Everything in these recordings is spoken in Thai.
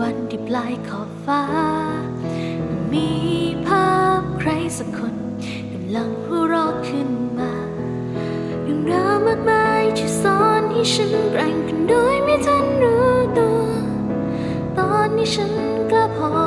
วันที่ปลายขอบฟ้า มีภาพใครสักคนกำลังหัวเรอะขึ้นมาเรื่องราวมากมายที่ซ้อนให้ฉันแร่งขึ้นโดยไม่ทันรู้ตัว ตอนนี้ฉันกล้าพอ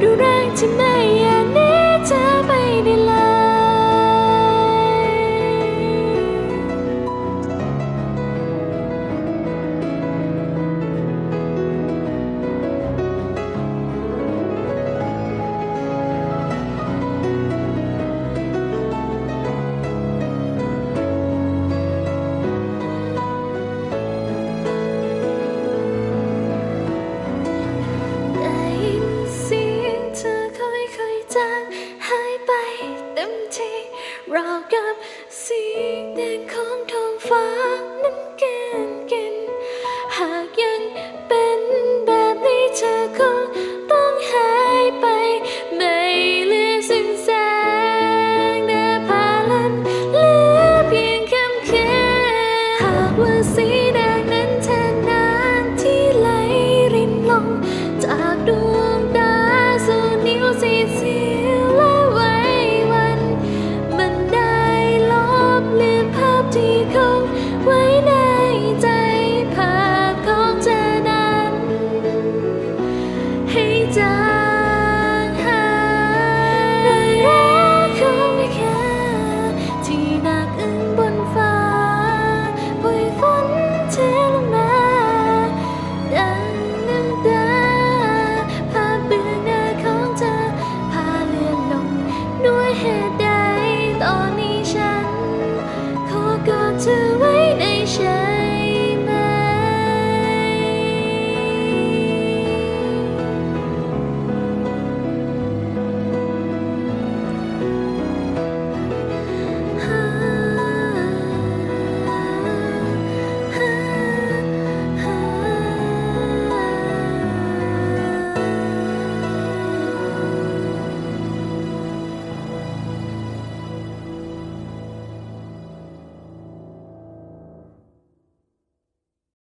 ดูแรงที่ de